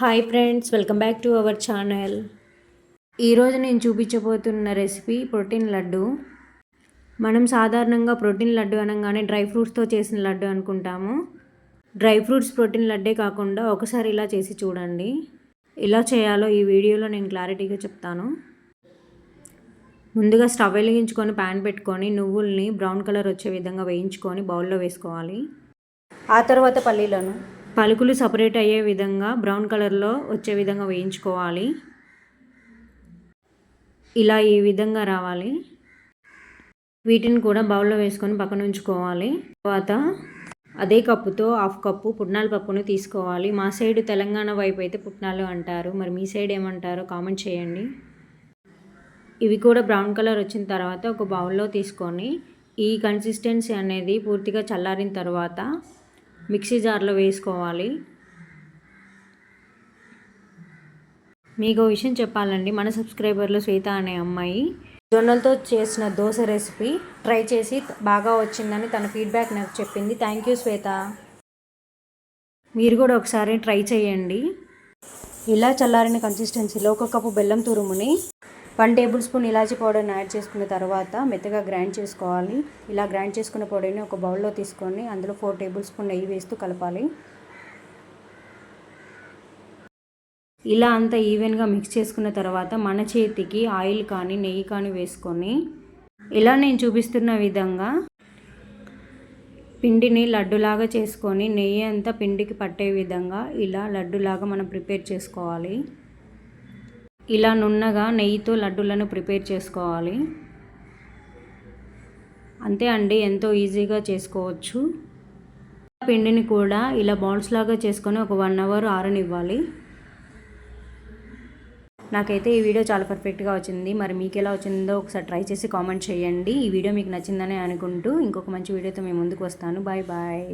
Hi friends welcome back to our channel ఈరోజు నేను చూపించబోతున్న recipe protein laddu. మనం సాధారణంగా ప్రోటీన్ లడ్డు అనగానే డ్రై ఫ్రూట్స్తో చేసిన లడ్డు అనుకుంటాము. డ్రై ఫ్రూట్స్ ప్రోటీన్ లడ్డే కాకుండా ఒకసారి ఇలా చేసి చూడండి. ఎలా చేయాలో ఈ వీడియోలో నేను క్లారిటీగా చెప్తాను. ముందుగా స్టవ్ వెలిగించుకొని ప్యాన్ పెట్టుకొని నువ్వుల్ని బ్రౌన్ కలర్ వచ్చే విధంగా వేయించుకొని బౌల్లో వేసుకోవాలి. ఆ తర్వాత పల్లీలను. పలుకులు సపరేట్ అయ్యే విధంగా బ్రౌన్ కలర్లో వచ్చే విధంగా వేయించుకోవాలి. ఇలా ఈ విధంగా రావాలి. వీటిని కూడా బౌల్లో వేసుకొని పక్కన ఉంచుకోవాలి. తర్వాత అదే కప్పుతో హాఫ్ కప్పు పుట్నాల పప్పును తీసుకోవాలి. మా సైడ్ తెలంగాణ వైపు అయితే పుట్నాలు అంటారు. మరి మీ సైడ్ ఏమంటారో కామెంట్ చేయండి. ఇవి కూడా బ్రౌన్ కలర్ వచ్చిన తర్వాత ఒక బౌల్లో తీసుకొని ఈ కన్సిస్టెన్సీ అనేది పూర్తిగా చల్లారిన తర్వాత మిక్సీ జార్లో వేసుకోవాలి. మీకు విషయం చెప్పాలండి. మన సబ్స్క్రైబర్లో శ్వేత అనే అమ్మాయి జొన్నలతో చేసిన దోశ రెసిపీ ట్రై చేసి బాగా వచ్చిందని తన ఫీడ్బ్యాక్ నాకు చెప్పింది. Thank you Shweta. మీరు కూడా ఒకసారి ట్రై చేయండి. ఇలా చల్లారిన కన్సిస్టెన్సీలో ఒక కప్పు బెల్లం తురుముని వన్ టేబుల్ స్పూన్ ఇలాచి పౌడర్ని యాడ్ చేసుకున్న తర్వాత మెత్తగా గ్రైండ్ చేసుకోవాలి. ఇలా గ్రైండ్ చేసుకున్న పౌడర్ని ఒక బౌల్లో తీసుకొని అందులో ఫోర్ టేబుల్ స్పూన్ నెయ్యి వేస్తూ కలపాలి. ఇలా అంతా ఈవెన్గా మిక్స్ చేసుకున్న తర్వాత మన చేతికి ఆయిల్ కానీ నెయ్యి కానీ వేసుకొని ఇలా నేను చూపిస్తున్న విధంగా పిండిని లడ్డులాగా చేసుకొని నెయ్యి అంతా పిండికి పట్టే విధంగా ఇలా లడ్డులాగా మనం ప్రిపేర్ చేసుకోవాలి. ఇలా నున్నగా నెయ్యితో లడ్డూలను ప్రిపేర్ చేసుకోవాలి. అంతే అండి ఎంతో ఈజీగా చేసుకోవచ్చు. పిండిని కూడా ఇలా బాల్స్ లాగా చేసుకొని ఒక వన్ అవర్ ఆరనివ్వాలి. నాకైతే ఈ వీడియో చాలా పర్ఫెక్ట్గా వచ్చింది. మరి మీకు ఎలా వచ్చిందో ఒకసారి ట్రై చేసి కామెంట్ చేయండి. ఈ వీడియో మీకు నచ్చిందని అనుకుంటూ ఇంకొక మంచి వీడియోతో మేము ముందుకు వస్తాను. Bye bye.